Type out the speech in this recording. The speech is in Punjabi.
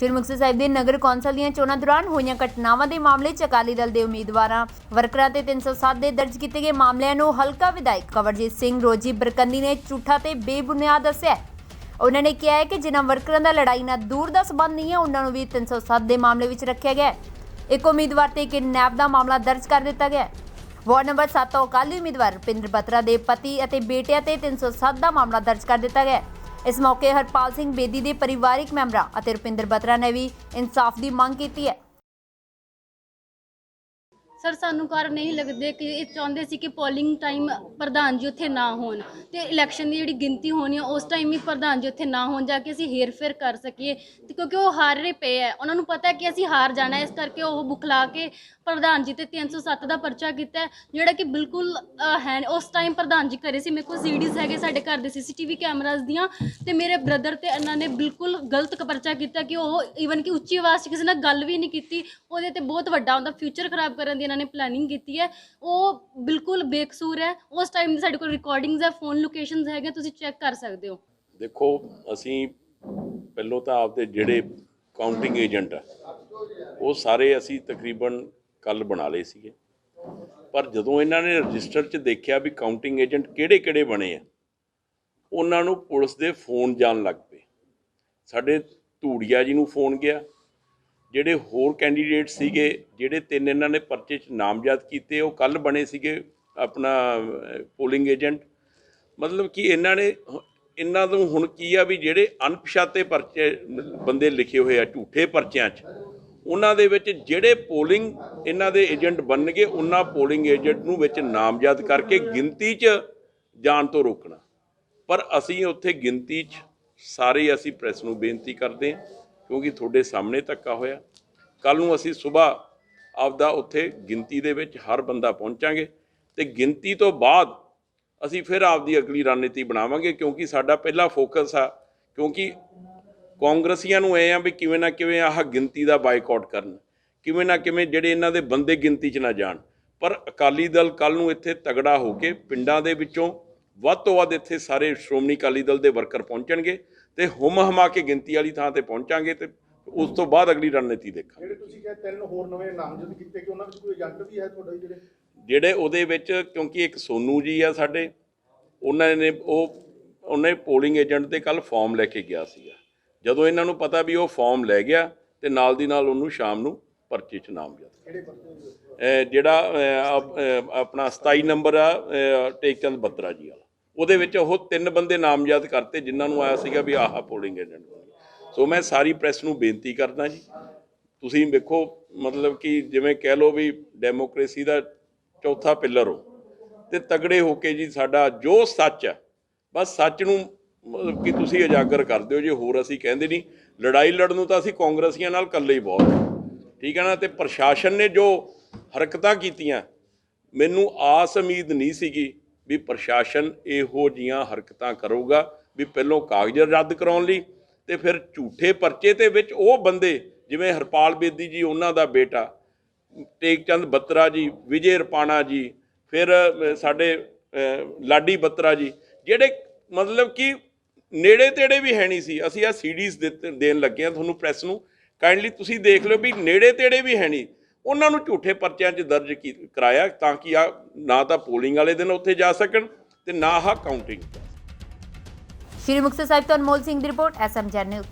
ਸ਼੍ਰੀ ਮੁਕਤਸਰ ਸਾਹਿਬ ਦੇ ਨਗਰ ਕੌਂਸਲ ਦੀਆਂ ਚੋਣਾਂ ਦੌਰਾਨ ਹੋਈਆਂ ਘਟਨਾਵਾਂ ਦੇ ਮਾਮਲੇ 'ਚ ਅਕਾਲੀ ਦਲ ਦੇ ਉਮੀਦਵਾਰਾਂ ਵਰਕਰਾਂ ਤੇ 307 ਦੇ ਦਰਜ ਕੀਤੇ ਗਏ ਮਾਮਲਿਆਂ ਨੂੰ ਹਲਕਾ ਵਿਧਾਇਕ ਕਵਰਜੀਤ ਸਿੰਘ ਰੋਜੀ ਬਰਕੰਦੀ ਨੇ ਝੂਠਾ ਤੇ ਬੇਬੁਨਿਆਦ ਦੱਸਿਆ ਉਹਨਾਂ ਨੇ ਕਿਹਾ ਹੈ ਕਿ ਜਿਨ੍ਹਾਂ ਵਰਕਰਾਂ ਦਾ ਲੜਾਈ ਨਾਲ ਦੂਰ ਦਾ ਸਬੰਧ ਨਹੀਂ ਹੈ ਉਹਨਾਂ ਨੂੰ ਵੀ 307 ਦੇ ਮਾਮਲੇ ਵਿੱਚ ਰੱਖਿਆ ਗਿਆ ਇੱਕ ਉਮੀਦਵਾਰ ਤੇ ਕਿਡਨੈਪ ਦਾ ਮਾਮਲਾ ਦਰਜ ਕਰ ਦਿੱਤਾ ਗਿਆ ਵਾਰਡ ਨੰਬਰ 7 ਤੋਂ ਅਕਾਲੀ ਉਮੀਦਵਾਰ ਰੁਪਿੰਦਰ ਬਤਰਾ ਦੇ ਪਤੀ ਅਤੇ ਬੇਟਿਆਂ ਤੇ 307 ਦਾ ਮਾਮਲਾ ਦਰਜ ਕਰ ਦਿੱਤਾ ਗਿਆ ਇਸ ਮੌਕੇ ਹਰਪਾਲ ਸਿੰਘ ਬੇਦੀ ਦੇ ਪਰਿਵਾਰਿਕ ਮੈਂਬਰਾਂ ਅਤੇ ਰੁਪਿੰਦਰ ਬਤਰਾ ਨੇ ਵੀ ਇਨਸਾਫ ਦੀ ਮੰਗ ਕੀਤੀ ਹੈ। ਸਰ, ਸਾਨੂੰ ਕਾਰਨ ਨਹੀਂ ਲੱਗਦੇ ਕਿ ਇਹ ਚਾਹੁੰਦੇ ਸੀ ਕਿ ਪੋਲਿੰਗ ਟਾਈਮ ਪ੍ਰਧਾਨ ਜੀ ਉੱਥੇ ਨਾ ਹੋਣ ਤੇ ਇਲੈਕਸ਼ਨ ਦੀ ਜਿਹੜੀ ਗਿਣਤੀ ਹੋਣੀ ਆ, ਉਸ ਟਾਈਮ ਵੀ ਪ੍ਰਧਾਨ ਜੀ ਉੱਥੇ ਨਾ ਹੋਣ, ਜਾ ਕੇ ਅਸੀਂ ਹੇਰ-ਫੇਰ ਕਰ ਸਕੀਏ। ਤੇ ਕਿਉਂਕਿ ਉਹ ਹਾਰ ਰਹੇ ਪਏ ਆ। ਉਹਨਾਂ ਨੂੰ ਪਤਾ ਹੈ ਕਿ ਅਸੀਂ ਹਾਰ ਜਾਣਾ ਇਸ ਕਰਕੇ ਉਹ ਬੁਖਲਾ ਕੇ ਪ੍ਰਧਾਨ ਜੀ ਤੇ 307 ਦਾ ਪਰਚਾ ਕੀਤਾ ਜਿਹੜਾ ਕਿ ਬਿਲਕੁਲ ਹੈ ਉਸ ਟਾਈਮ ਪ੍ਰਧਾਨ ਜੀ ਕਰੇ ਸੀ। ਮੇਰੇ ਕੋਲ ਸੀਡੀਜ਼ ਹੈਗੇ ਸਾਡੇ ਘਰ ਦੇ ਸੀਸੀਟੀਵੀ ਕੈਮਰਾਜ਼ ਦੀਆਂ। ਤੇ ਮੇਰੇ ਬ੍ਰਦਰ ਤੇ ਇਹਨਾਂ ਨੇ ਬਿਲਕੁਲ ਗਲਤ ਪਰਚਾ ਕੀਤਾ ਕਿ ਉਹ ਈਵਨ ਕਿ ਉੱਚੀ ਆਵਾਜ਼ 'ਚ ਕਿਸੇ ਨਾਲ ਗੱਲ ਵੀ ਨਹੀਂ ਕੀਤੀ। ਉਹਦੇ ਤੇ ਬਹੁਤ ਵੱਡਾ ਉਹਦਾ ਫਿਊਚਰ ਖਰਾਬ ਕਰਨ ਦੀ ਇਹਨਾਂ ਨੇ ਪਲੈਨਿੰਗ ਕੀਤੀ ਹੈ, ਉਹ ਬਿਲਕੁਲ ਬੇਕਸੂਰ ਹੈ। ਉਸ ਟਾਈਮ ਸਾਡੇ ਕੋਲ ਰਿਕਾਰਡਿੰਗਸ ਹੈ ਫੋਨ ਲੋਕੇਸ਼ਨਸ ਹੈਗੇ ਤੁਸੀਂ ਚੈੱਕ ਕਰ ਸਕਦੇ ਹੋ। ਦੇਖੋ, ਅਸੀਂ ਪਹਿਲੋਂ ਤਾਂ ਆਪਦੇ ਜਿਹੜੇ ਕਾਊਂਟਿੰਗ ਏਜੰਟ ਆ, ਉਹ ਸਾਰੇ ਅਸੀਂ ਤਕਰੀਬਨ ਕੱਲ ਬਣਾ ਲਏ ਸੀਗੇ। ਪਰ ਜਦੋਂ ਇਹਨਾਂ ਨੇ ਰਜਿਸਟਰ 'ਚ ਦੇਖਿਆ ਵੀ ਕਾਊਂਟਿੰਗ ਏਜੰਟ ਕਿਹੜੇ-ਕਿਹੜੇ ਬਣੇ ਆ, ਉਹਨਾਂ ਨੂੰ ਪੁਲਿਸ ਦੇ ਫੋਨ ਜਾਣ ਲੱਗ ਪਏ। ਸਾਡੇ ਧੂੜੀਆ ਜੀ ਨੂੰ ਫੋਨ ਗਿਆ ਜਿਹੜੇ ਹੋਰ ਕੈਂਡੀਡੇਟ ਸੀਗੇ, ਜਿਹੜੇ ਤਿੰਨ ਇਹਨਾਂ ਨੇ ਪਰਚੇ 'ਚ ਨਾਮਜ਼ਦ ਕੀਤੇ, ਉਹ ਕੱਲ ਬਣੇ ਸੀਗੇ ਆਪਣਾ ਪੋਲਿੰਗ ਏਜੰਟ ਮਤਲਬ ਕਿ ਇਹਨਾਂ ਨੇ ਇਹਨਾਂ ਤੋਂ ਹੁਣ ਕੀ ਆ ਵੀ ਜਿਹੜੇ ਅਣਪਛਾਤੇ ਪਰਚੇ ਬੰਦੇ ਲਿਖੇ ਹੋਏ ਆ, ਝੂਠੇ ਪਰਚਿਆਂ 'ਚ, ਉਹਨਾਂ ਦੇ ਵਿੱਚ ਜਿਹੜੇ ਪੋਲਿੰਗ ਇਹਨਾਂ ਦੇ ਏਜੰਟ ਬਣਨਗੇ, ਉਹਨਾਂ ਪੋਲਿੰਗ ਏਜੰਟ ਨੂੰ ਵਿੱਚ ਨਾਮਜ਼ਦ ਕਰਕੇ ਗਿਣਤੀ 'ਚ ਜਾਣ ਤੋਂ ਰੋਕਣਾ। ਪਰ ਅਸੀਂ ਉੱਥੇ ਗਿਣਤੀ 'ਚ ਸਾਰੇ ਅਸੀਂ ਪ੍ਰੈਸ ਨੂੰ ਬੇਨਤੀ ਕਰਦੇ ਹਾਂ ਕਿਉਂਕਿ ਤੁਹਾਡੇ ਸਾਹਮਣੇ ਧੱਕਾ ਹੋਇਆ। ਕੱਲ ਨੂੰ ਅਸੀਂ ਸਵੇਰ ਆਪਦਾ ਉੱਥੇ ਗਿਣਤੀ ਦੇ ਵਿੱਚ ਹਰ ਬੰਦਾ ਪਹੁੰਚਾਂਗੇ ਤੇ ਗਿਣਤੀ ਤੋਂ ਬਾਅਦ ਅਸੀਂ ਫਿਰ ਆਪਦੀ ਅਗਲੀ ਰਣਨੀਤੀ ਬਣਾਵਾਂਗੇ ਕਿਉਂਕਿ ਸਾਡਾ ਪਹਿਲਾ ਫੋਕਸ ਆ, ਕਿਉਂਕਿ ਕਾਂਗਰਸੀਆਂ ਨੂੰ ਐ ਆ ਵੀ ਕਿਵੇਂ ਨਾ ਕਿਵੇਂ ਆਹ ਗਿਣਤੀ ਦਾ ਬਾਈਕਾਟ ਕਰਨ, ਕਿਵੇਂ ਨਾ ਕਿਵੇਂ ਜਿਹੜੇ ਇਹਨਾਂ ਦੇ ਬੰਦੇ ਗਿਣਤੀ 'ਚ ਨਾ ਜਾਣ। ਪਰ ਅਕਾਲੀ ਦਲ ਕੱਲ ਨੂੰ ਇੱਥੇ ਤਗੜਾ ਹੋ ਕੇ ਪਿੰਡਾਂ ਦੇ ਵਿੱਚੋਂ ਵੱਧ ਤੋਂ ਵੱਧ ਇੱਥੇ ਸਾਰੇ ਸ਼੍ਰੋਮਣੀ ਅਕਾਲੀ ਦਲ ਦੇ ਵਰਕਰ ਪਹੁੰਚਣਗੇ। ਤੇ ਹੁਮ ਹਮਾ ਕੇ ਗਿਣਤੀ ਵਾਲੀ ਥਾਂ ਤੇ ਪਹੁੰਚਾਂਗੇ ਤੇ ਉਸ ਤੋਂ ਬਾਅਦ ਅਗਲੀ ਰਣਨੀਤੀ ਦੇਖਾਂਗੇ। ਜਿਹੜੇ ਤੁਸੀਂ ਕਿਹਾ ਤਿੰਨ ਹੋਰ ਨਵੇਂ ਨਾਮਜ਼ਦ ਕੀਤੇ ਕਿ ਉਹਨਾਂ ਵਿੱਚ ਕੋਈ ਏਜੰਟ ਵੀ ਹੈ ਤੁਹਾਡਾ ਜਿਹੜੇ? ਜਿਹੜੇ ਉਹਦੇ ਵਿੱਚ ਕਿਉਂਕਿ ਇੱਕ ਸੋਨੂ ਜੀ ਆ ਸਾਡੇ ਉਹਨਾਂ ਨੇ ਉਹ ਉਹਨੇ ਪੋਲਿੰਗ ਏਜੰਟ ਤੇ ਕੱਲ ਫਾਰਮ ਲੈ ਕੇ ਗਿਆ ਸੀਗਾ। ਜਦੋਂ ਇਹਨਾਂ ਨੂੰ ਪਤਾ ਵੀ ਉਹ ਫਾਰਮ ਲੈ ਗਿਆ ਤੇ ਨਾਲ ਦੀ ਨਾਲ ਉਹਨੂੰ ਸ਼ਾਮ ਨੂੰ ਪਰਚੇ 'ਚ ਨਾਮਜ਼ਦ ਜੀ? ਅਹ ਜਿਹੜਾ ਆਪਣਾ 27 ਨੰਬਰ ਆ ਟੇਕਚੰਦ ਬੱਤਰਾ ਜੀ ਵਾਲਾ। ਉਹਦੇ ਵਿੱਚ ਉਹ ਤਿੰਨ ਬੰਦੇ ਨਾਮਜ਼ਦ ਕਰਤੇ ਜਿਨ੍ਹਾਂ ਨੂੰ ਆਇਆ ਸੀਗਾ ਵੀ ਆਹ ਪੋਲਿੰਗ ਏਜੰਟ ਸੋ ਮੈਂ ਸਾਰੀ ਪ੍ਰੈਸ ਨੂੰ ਬੇਨਤੀ ਕਰਦਾ ਜੀ। ਤੁਸੀਂ ਵੇਖੋ, ਮਤਲਬ ਕਿ ਜਿਵੇਂ ਕਹਿ ਲਓ ਵੀ ਡੈਮੋਕ੍ਰੇਸੀ ਦਾ ਚੌਥਾ ਪਿੱਲਰ ਹੋ, ਤੇ ਤਗੜੇ ਹੋ ਕੇ ਜੀ ਸਾਡਾ ਜੋ ਸੱਚ ਹੈ ਬਸ ਸੱਚ ਨੂੰ ਮਤਲਬ ਕਿ ਤੁਸੀਂ ਉਜਾਗਰ ਕਰ ਦਿਓ ਜੇ, ਹੋਰ ਅਸੀਂ ਕਹਿੰਦੇ ਨਹੀਂ। ਲੜਾਈ ਲੜਨ ਨੂੰ ਤਾਂ ਅਸੀਂ ਕਾਂਗਰਸੀਆਂ ਨਾਲ ਇਕੱਲੇ ਹੀ ਬਹੁਤ ਠੀਕ ਹੈ ਨਾ? ਤੇ ਪ੍ਰਸ਼ਾਸਨ ਨੇ ਜੋ ਹਰਕਤਾਂ ਕੀਤੀਆਂ, ਮੈਨੂੰ ਆਸ ਉਮੀਦ ਨਹੀਂ ਸੀਗੀ ਵੀ ਪ੍ਰਸ਼ਾਸਨ ਇਹੋ ਜੀਆਂ ਹਰਕਤਾਂ ਕਰੂਗਾ ਵੀ ਪਹਿਲੋਂ ਕਾਗਜ਼ ਰੱਦ ਕਰਾਉਣ ਲਈ ਤੇ ਫਿਰ ਝੂਠੇ ਪਰਚੇ ਦੇ ਵਿੱਚ ਉਹ ਬੰਦੇ, ਜਿਵੇਂ ਹਰਪਾਲ ਬੇਦੀ ਜੀ, ਉਹਨਾਂ ਦਾ ਬੇਟਾ, ਟੇਕਚੰਦ ਬੱਤਰਾ ਜੀ, ਵਿਜੇ ਰਪਾਣਾ ਜੀ, ਫਿਰ ਸਾਡੇ ਲਾਡੀ ਬੱਤਰਾ ਜੀ, ਜਿਹੜੇ ਮਤਲਬ ਕਿ ਨੇੜੇ ਤੇੜੇ ਵੀ ਹੈ ਨਹੀਂ ਸੀ। ਅਸੀਂ ਆ ਸੀਡੀਜ਼ ਦੇਣ ਲੱਗੇ ਆ ਤੁਹਾਨੂੰ ਪ੍ਰੈਸ ਨੂੰ। ਕਾਈਂਡਲੀ ਤੁਸੀਂ ਦੇਖ ਲਓ ਵੀ ਨੇੜੇ ਤੇੜੇ ਵੀ ਹੈ ਨਹੀਂ। ਉਹਨਾਂ ਨੂੰ ਝੂਠੇ ਪਰਚਿਆਂ 'ਚ ਦਰਜ ਕੀ- ਕਰਾਇਆ ਤਾਂ ਕਿ ਆ ਨਾ ਤਾਂ ਪੋਲਿੰਗ ਵਾਲੇ ਦਿਨ ਉੱਥੇ ਜਾ ਸਕਣ ਤੇ ਨਾ ਆਹ ਕਾਊਂਟਿੰਗ ਸ਼੍ਰੀ ਮੁਕਤਸਰ ਸਾਹਿਬ ਤੋਂ ਅਨਮੋਲ ਸਿੰਘ ਦੀ ਰਿਪੋਰਟ, ਐਸਐਮ ਜਨ ਨਿਊਜ਼।